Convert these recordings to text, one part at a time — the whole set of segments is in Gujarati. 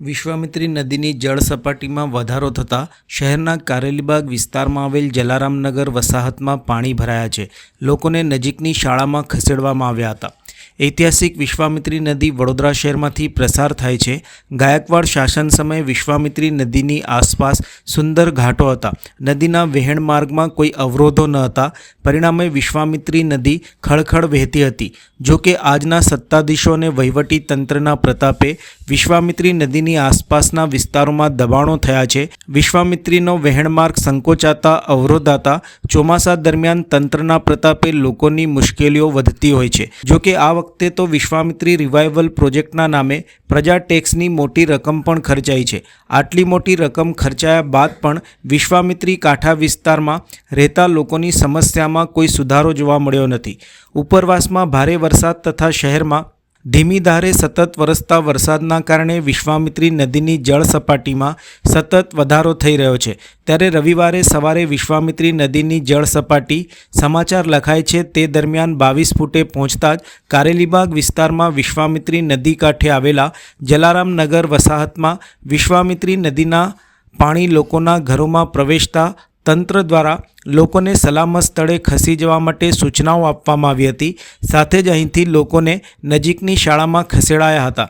વિશ્વામિત્રી નદીની જળ સપાટીમાં વધારો થતાં શહેરના કારેલીબાગ વિસ્તારમાં આવેલ જલારામનગર વસાહતમાં પાણી ભરાયા છે. લોકોને નજીકની શાળામાં ખસેડવામાં આવ્યા હતા. ઐતિહાસિક વિશ્વામિત્રી નદી વડોદરા શહેરમાંથી પ્રસાર થાય છે. ગાયકવાડ શાસન સમયે વિશ્વામિત્રી નદીની આસપાસ સુંદર ઘાટો હતા. નદીના વહેણ માર્ગમાં કોઈ અવરોધો ન હતા. પરિણામે વિશ્વામિત્રી નદી ખળખળ વહેતી હતી. જો કે આજના સત્તાધીશો અને વહીવટી તંત્રના પ્રતાપે વિશ્વામિત્રી નદીની આસપાસના વિસ્તારોમાં દબાણો થયા છે. વિશ્વામિત્રીનો વહેણમાર્ગ સંકોચાતા, અવરોધાતા ચોમાસા દરમિયાન તંત્રના પ્રતાપે લોકોની મુશ્કેલીઓ વધતી હોય છે. જો કે આ વખતે તો વિશ્વામિત્રી રિવાઇવલ પ્રોજેક્ટના નામે પ્રજા ટેક્સની મોટી રકમ પણ ખર્ચાઈ છે. આટલી મોટી રકમ ખર્ચાયા બાદ પણ વિશ્વામિત્રી કાંઠા વિસ્તારમાં રહેતા લોકોની સમસ્યામાં કોઈ સુધારો જોવા મળ્યો નથી. ઉપરવાસમાં ભારે વરસાદ તથા શહેરમાં ધીમી ધારે સતત વરસતા વરસાદના કારણે વિશ્વામિત્રી નદીની જળ સપાટીમાં સતત વધારો થઈ રહ્યો છે. ત્યારે રવિવારે સવારે વિશ્વામિત્રી નદીની જળ સપાટી સમાચાર લખાય છે. તે દરમિયાન બાવીસ ફૂટે પહોંચતા જ કારેલીબાગ વિસ્તારમાં વિશ્વામિત્રી નદી કાંઠે આવેલા જલારામનગર વસાહતમાં વિશ્વામિત્રી નદીના પાણી લોકોના ઘરોમાં પ્રવેશતા તંત્ર દ્વારા લોકોને સલામત સ્થળે ખસી જવા માટે સૂચનાઓ આપવામાં આવી હતી. સાથે જ અહીંથી લોકોને નજીકની શાળામાં ખસેડાયા હતા.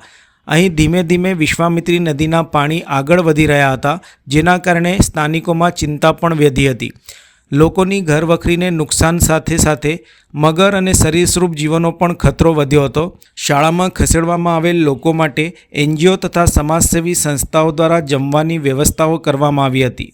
અહીં ધીમે ધીમે વિશ્વામિત્રી નદીના પાણી આગળ વધી રહ્યા હતા, જેના કારણે સ્થાનિકોમાં ચિંતા પણ વધી હતી. લોકોની ઘરવખરીને નુકસાન સાથે સાથે મગર અને સરીસૃપ જીવનો પણ ખતરો વધ્યો હતો. શાળામાં ખસેડવામાં આવેલ લોકો માટે એનજીઓ તથા સમાજસેવી સંસ્થાઓ દ્વારા જમવાની વ્યવસ્થાઓ કરવામાં આવી હતી.